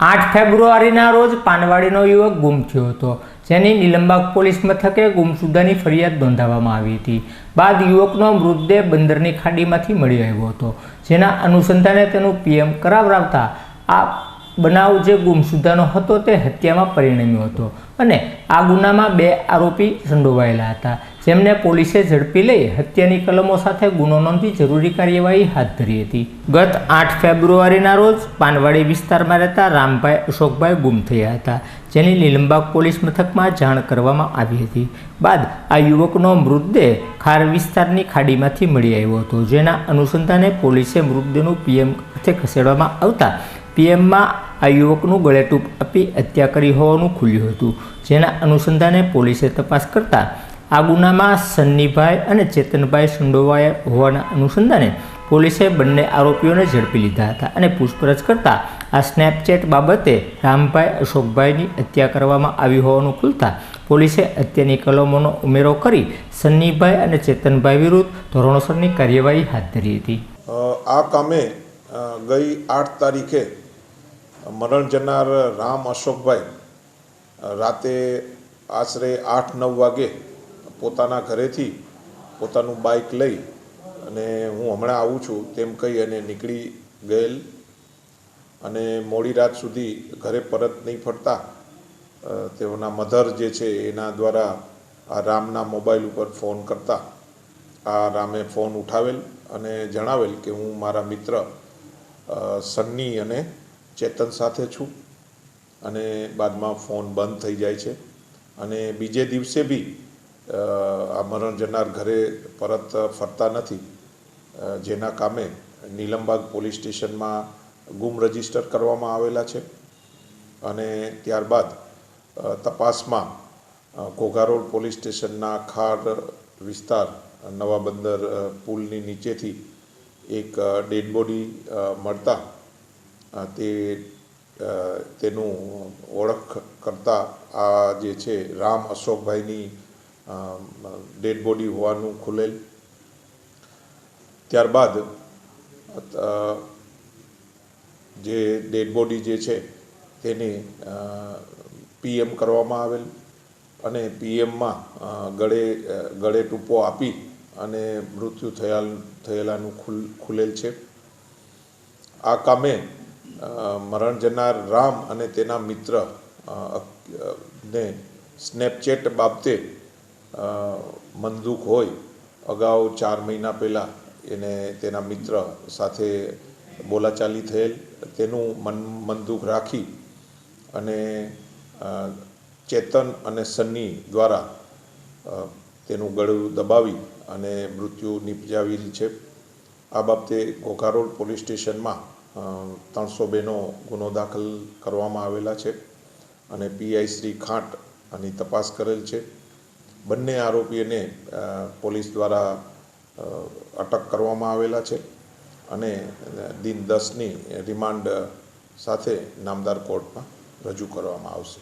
આઠ ફેબ્રુઆરીના રોજ પાનવાડીનો યુવક ગુમ થયો હતો, જેની નિલંબાગ પોલીસ મથકે ગુમસુદાની ફરિયાદ નોંધાવવામાં આવી હતી. બાદ યુવકનો મૃતદેહ બંદરની ખાડીમાંથી મળી આવ્યો હતો, જેના અનુસંધાને તેનું પીએમ કરાવરાવતા આ બનાવ જે ગુમસુદાનો હતો તે હત્યામાં પરિણમ્યો હતો અને આ ગુનામાં બે આરોપી સંડોવાયેલા હતા. જેમને પોલીસે ઝડપી લઈ હત્યાની કલમો સાથે ગુનો નોંધી જરૂરી કાર્યવાહી હાથ ધરી હતી. ગત આઠ ફેબ્રુઆરીના રોજ પાનવાડી વિસ્તારમાં રહેતા રામભાઈ અશોકભાઈ ગુમ થયા હતા. જેની લીલંબાગ પોલીસ મથકમાં જાણ કરવામાં આવી હતી. બાદ આ યુવકનો મૃતદેહ ખાર વિસ્તારની ખાડીમાંથી મળી આવ્યો હતો. જેના અનુસંધાને પોલીસે મૃતદેહનું પીએમ ખાતે ખસેડવામાં આવતા પીએમમાં આ યુવકનું ગળેટૂપ આપી હત્યા કરી હોવાનું ખુલ્યું હતું. જેના અનુસંધાને પોલીસે તપાસ કરતા આ ગુનામાં સન્નીભાઈ અને ચેતનભાઈ સંડોવાયા હોવાના અનુસંધાને પોલીસે બંને આરોપીઓને ઝડપી લીધા હતા અને પૂછપરછ કરતાં આ સ્નેપચેટ બાબતે રામભાઈ અશોકભાઈની હત્યા કરવામાં આવી હોવાનું ખુલતા પોલીસે હત્યાની કલમોનો ઉમેરો કરી સન્નીભાઈ અને ચેતનભાઈ વિરુદ્ધ ધોરણસરની કાર્યવાહી હાથ ધરી હતી. આ કામે ગઈ આઠ તારીખે મરણ જનાર રામ અશોકભાઈ રાતે આશરે આઠ નવ વાગે પોતાના ઘરેથી પોતાનું બાઇક લઈ અને હું હમણાં આવું છું તેમ કહી અને નીકળી ગયેલ. અને મોડી રાત સુધી ઘરે પરત નહીં ફરતા. તેઓના મધર જે છે એના દ્વારા આ રામના મોબાઈલ ઉપર ફોન કરતા. આ રામે ફોન ઉઠાવેલ અને જણાવેલ કે હું મારા મિત્ર સન્ની અને ચેતન સાથે છું. અને બાદમાં ફોન બંધ થઈ જાય છે. અને બીજે દિવસે બી આ મરણ જનાર ઘરે પરત ફરતા નથી. જેના કામે નીલમબાગ પોલીસ સ્ટેશનમાં ગુમ રજિસ્ટર કરવામાં આવેલા છે. અને ત્યારબાદ તપાસમાં કોઘારોડ પોલીસ સ્ટેશનના ખાર વિસ્તાર, નવા બંદર પુલની નીચેથી એક ડેડ બોડી મળતા તે તેનું ઓળખ કરતા આ જે છે રામ અશોકભાઈની ડેડ બોડી હોવાનું ખુલેલ. ત્યારબાદ જે ડેડ બોડી જે છે, તેને પીએમ કરવામાં આવેલ અને પીએમમાં ગળે ગળે ટૂંપો આપી અને મૃત્યુ થયા થયેલાનું ખુલ, ખુલેલ છે. આ કામે મરણ જનાર રામ અને તેના મિત્ર ને સ્નેપચેટ બાબતે મનદુખ હોય, અગાઉ ચાર મહિના પહેલાં એને તેના મિત્ર સાથે બોલાચાલી થયેલ, તેનું મન મનદુખ રાખી અને ચેતન અને સન્ની દ્વારા તેનું ગળું દબાવી અને મૃત્યુ નિપજાવેલ છે. આ બાબતે ઘોઘારોડ પોલીસ સ્ટેશનમાં ત્રણસો બેનો ગુનો દાખલ કરવામાં આવેલા છે અને પીઆઈ શ્રી ખાંટ આની તપાસ કરેલ છે. બંને આરોપીઓને પોલીસ દ્વારા અટક કરવામાં આવેલા છે અને દિન દસની રિમાન્ડ સાથે નામદાર કોર્ટમાં રજૂ કરવામાં આવશે.